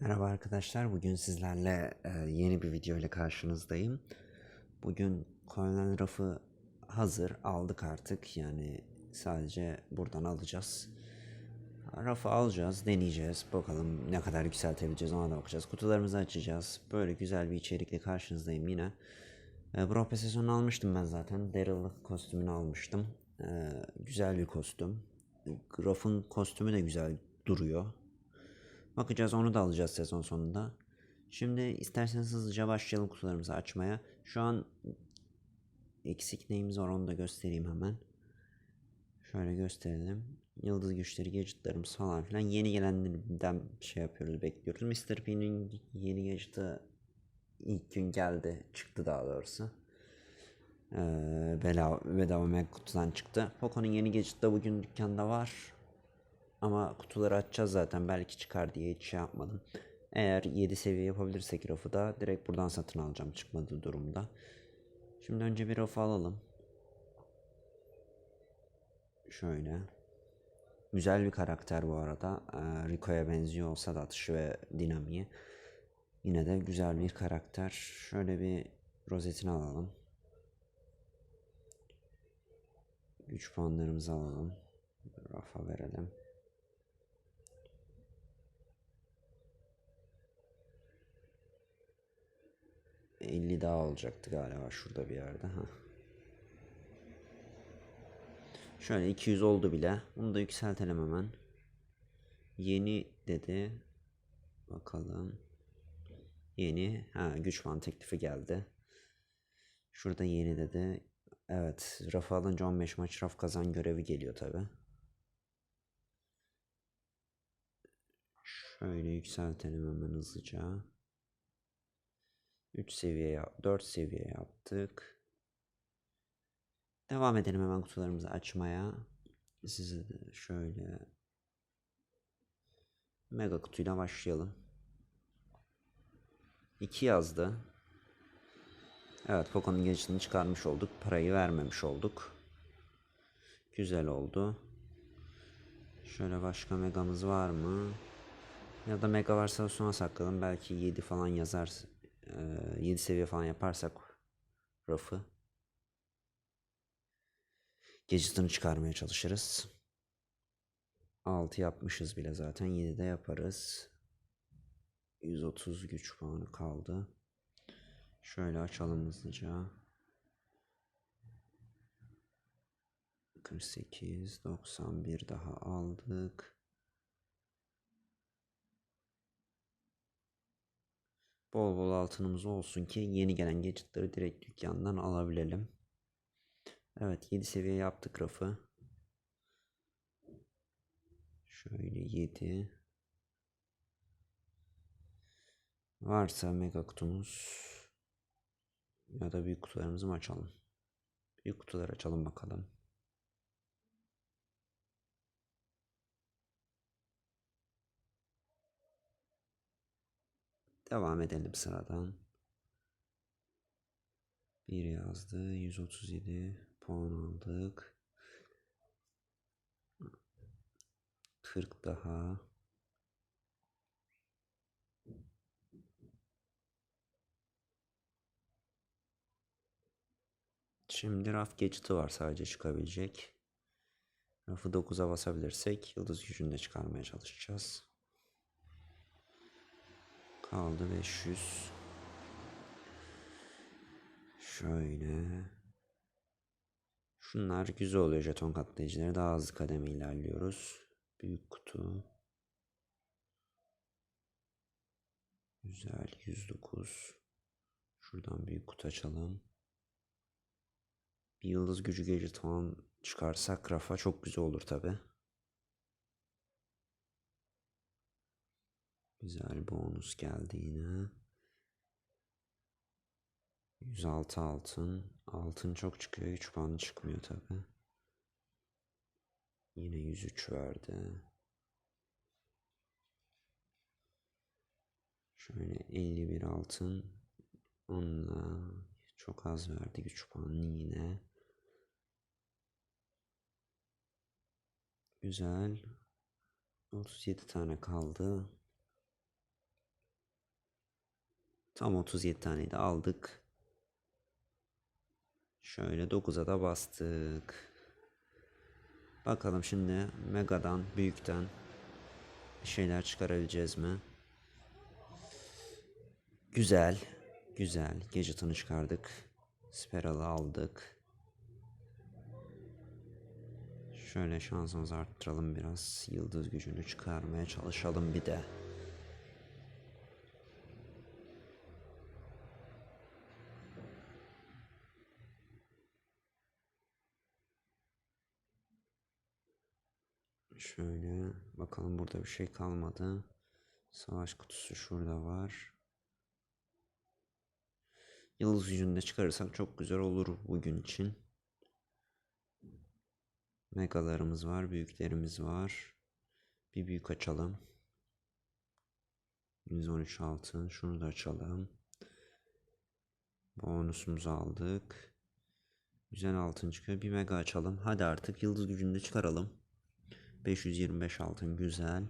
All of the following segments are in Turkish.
Merhaba arkadaşlar. Bugün sizlerle e, yeni bir video ile karşınızdayım. Bugün koyulan rafı hazır. Aldık artık. Yani sadece buradan alacağız. Rafı alacağız, deneyeceğiz. Bakalım ne kadar yükseltebileceğiz ona da bakacağız. Kutularımızı açacağız. Böyle güzel bir içerikle karşınızdayım yine. E, Brawl sezonu almıştım ben zaten. Daryl kostümünü almıştım. E, güzel bir kostüm. Raf'ın kostümü de güzel duruyor. Bakacağız onu da alacağız sezon sonunda. Şimdi isterseniz hızlıca başlayalım kutularımızı açmaya. Şu an eksik neyimiz var onu da göstereyim hemen. Şöyle gösterelim. Yıldız güçleri, gadgetlarımız falan filan. Yeni gelenlerden şey yapıyoruz, bekliyoruz. Mr. P'nin yeni gadget'ı ilk gün geldi. Çıktı daha doğrusu. Ee, bedava, bedava kutudan çıktı. Poco'nun yeni gadget'ı da bugün dükkanda var. Ama kutuları açacağız zaten belki çıkar diye hiç şey yapmadım. Eğer 7 seviye yapabilirsek rafı da direkt buradan satın alacağım çıkmadığı durumda. Şimdi önce bir rafı alalım. Şöyle. Güzel bir karakter bu arada. Ee, Rico'ya benziyor olsa da atışı ve dinamiği. Yine de güzel bir karakter. Şöyle bir rozetini alalım. Güç puanlarımızı alalım. Rafa verelim. ...50 daha olacaktı galiba şurada bir yerde. Ha. Şöyle 200 oldu bile. Bunu da yükseltelim hemen. Yeni dedi. Bakalım. Yeni. Ha güç puan teklifi geldi. Şurada yeni dedi. Evet. Raf alınca 15 maç raf kazan görevi geliyor tabi. Şöyle yükseltelim hemen hızlıca. 3 seviye, 4 seviye yaptık. Devam edelim hemen kutularımızı açmaya. Size de şöyle mega kutuyla başlayalım. 2 yazdı. Evet Poco'nun geçtiğini çıkarmış olduk. Parayı vermemiş olduk. Güzel oldu. Şöyle başka megamız var mı? Ya da mega varsa sona sakladım. Belki 7 falan yazar. 7 seviye falan yaparsak rafı. Gadget'ını çıkarmaya çalışırız. 6 yapmışız bile zaten. 7 de yaparız. 130 güç puanı kaldı. Şöyle açalım hızlıca. 48, 91 daha aldık. Bol bol altınımız olsun ki yeni gelen gadgetları direkt dükkandan alabilelim. Evet 7 seviye yaptık rafı. Şöyle 7. Varsa mega kutumuz ya da büyük kutularımızı mı açalım? Büyük kutular açalım bakalım. Devam edelim sıradan. 1 yazdı. 137 puan aldık. 40 daha. Şimdi raf geçiti var sadece çıkabilecek. Rafı 9'a basabilirsek yıldız gücünü de çıkarmaya çalışacağız. Kaldı 500. Şöyle. Şunlar güzel oluyor jeton katlayıcıları. Daha hızlı kademe ilerliyoruz. Büyük kutu. Güzel 109. Şuradan büyük kutu açalım. Bir yıldız gücü gadget falan çıkarsak rafa çok güzel olur tabi. Güzel bonus geldi yine. 106 altın. Altın çok çıkıyor. 3 puan çıkmıyor tabi. Yine 103 verdi. Şöyle 51 altın. Onunla çok az verdi güç puanı yine. Güzel. 37 tane kaldı. Tam 37 tane de aldık. Şöyle 9'a da bastık. Bakalım şimdi Mega'dan, büyükten şeyler çıkarabileceğiz mi? Güzel. Güzel. Gadget'ını çıkardık. Spiral'ı aldık. Şöyle şansımızı arttıralım biraz. Yıldız gücünü çıkarmaya çalışalım bir de. Şöyle bakalım burada bir şey kalmadı. Savaş kutusu şurada var. Yıldız gücünü de çıkarırsak çok güzel olur bugün için. Megalarımız var, büyüklerimiz var. Bir büyük açalım. 113 altın. Şunu da açalım. Bonusumuzu aldık. Güzel altın çıkıyor. Bir mega açalım. Hadi artık yıldız gücünü de çıkaralım. 525 altın güzel.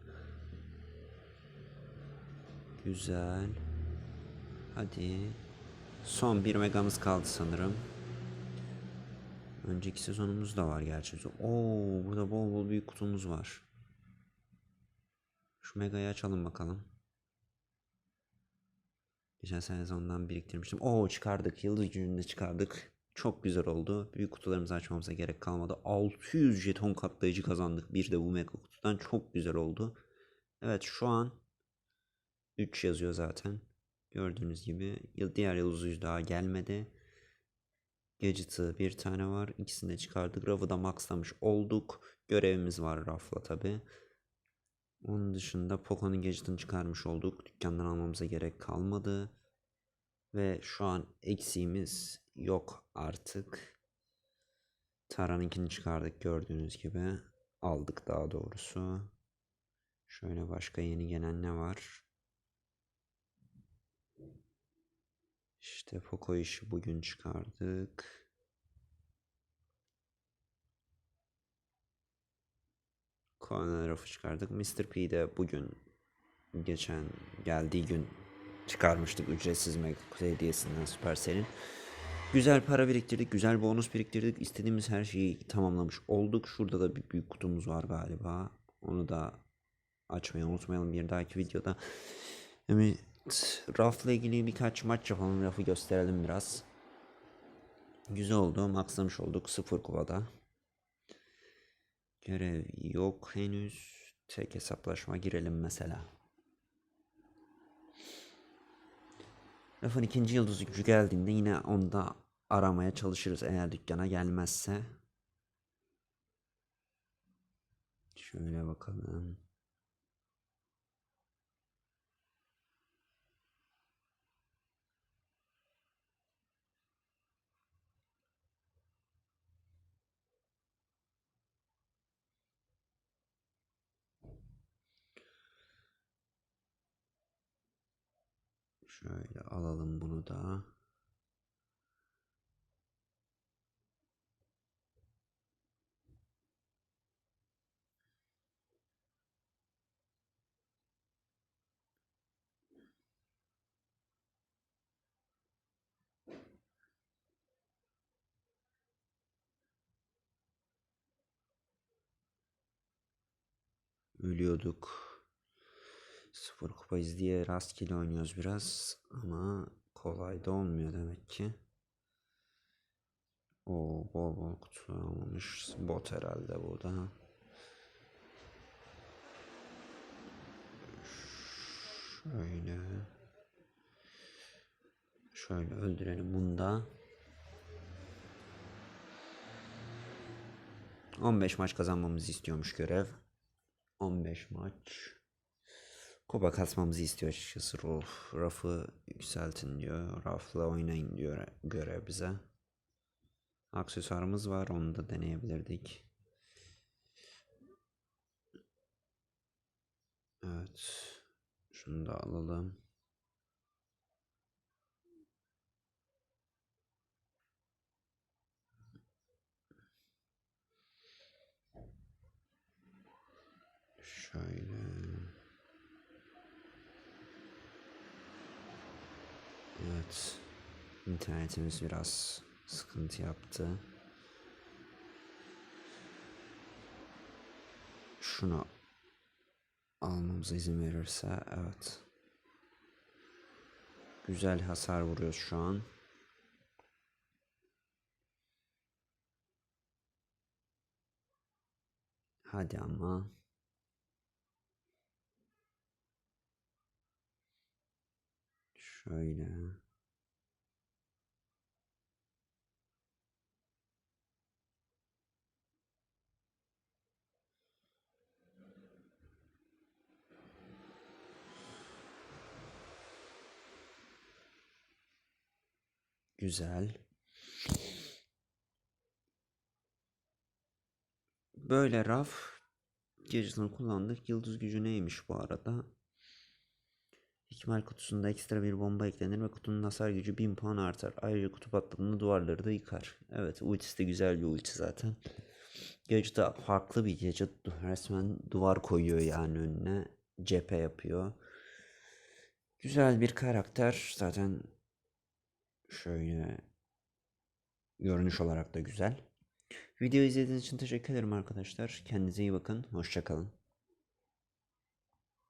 Güzel. Hadi. Son bir megamız kaldı sanırım. Önceki sezonumuz da var gerçi. Oo, burada bol bol büyük kutumuz var. Şu megayı açalım bakalım. Geçen sezondan biriktirmiştim. Oo çıkardık. Yıldız gücünü de çıkardık. Çok güzel oldu. Büyük kutularımızı açmamıza gerek kalmadı. 600 jeton katlayıcı kazandık. Bir de bu mega kutudan çok güzel oldu. Evet şu an 3 yazıyor zaten. Gördüğünüz gibi diğer yıldız daha gelmedi. Gadget'ı bir tane var. İkisini de çıkardık. Raf'ı da maxlamış olduk. Görevimiz var Raf'la tabi. Onun dışında Poco'nun gadget'ını çıkarmış olduk. Dükkandan almamıza gerek kalmadı. Ve şu an eksiğimiz yok artık. Tara'nınkini çıkardık gördüğünüz gibi. Aldık daha doğrusu. Şöyle başka yeni gelen ne var? İşte Poco işi bugün çıkardık. Corner rafı çıkardık. Mr. P de bugün geçen geldiği gün çıkarmıştık ücretsiz mega hediyesinden Supercell'in. Güzel para biriktirdik, güzel bonus biriktirdik. İstediğimiz her şeyi tamamlamış olduk. Şurada da bir büyük kutumuz var galiba. Onu da açmayı unutmayalım bir dahaki videoda. Evet, rafla ilgili birkaç maç yapalım. Rafı gösterelim biraz. Güzel oldu. Maxlamış olduk sıfır kovada. Görev yok henüz. Tek hesaplaşma girelim mesela. Rafın ikinci yıldızı gücü geldiğinde yine onu da aramaya çalışırız eğer dükkana gelmezse. Şöyle bakalım. Şöyle alalım bunu da. Ölüyorduk. Sıfır kupayız diye rastgele oynuyoruz biraz ama kolay da olmuyor demek ki. O bol bol kutu almamış. Bot herhalde bu da. Şöyle. Şöyle öldürelim bunu da. 15 maç kazanmamızı istiyormuş görev. 15 maç. Kupa kasmamızı istiyor açıkçası Raf. Raf'ı yükseltin diyor. Raf'la oynayın diyor görev bize. Aksesuarımız var onu da deneyebilirdik. Evet. Şunu da alalım. Şöyle. Evet. İnternetimiz biraz sıkıntı yaptı. Şunu almamıza izin verirse evet. Güzel hasar vuruyoruz şu an. Hadi ama. Şöyle. Güzel. Böyle raf Gadget'ını kullandık. Yıldız gücü neymiş bu arada? İkmal kutusunda ekstra bir bomba eklenir ve kutunun hasar gücü 1000 puan artar. Ayrıca kutu patladığında duvarları da yıkar. Evet ultisi de güzel bir ulti zaten. Gadget da farklı bir gadget. Resmen duvar koyuyor yani önüne. Cephe yapıyor. Güzel bir karakter. Zaten şöyle görünüş olarak da güzel. Videoyu izlediğiniz için teşekkür ederim arkadaşlar. Kendinize iyi bakın. Hoşçakalın.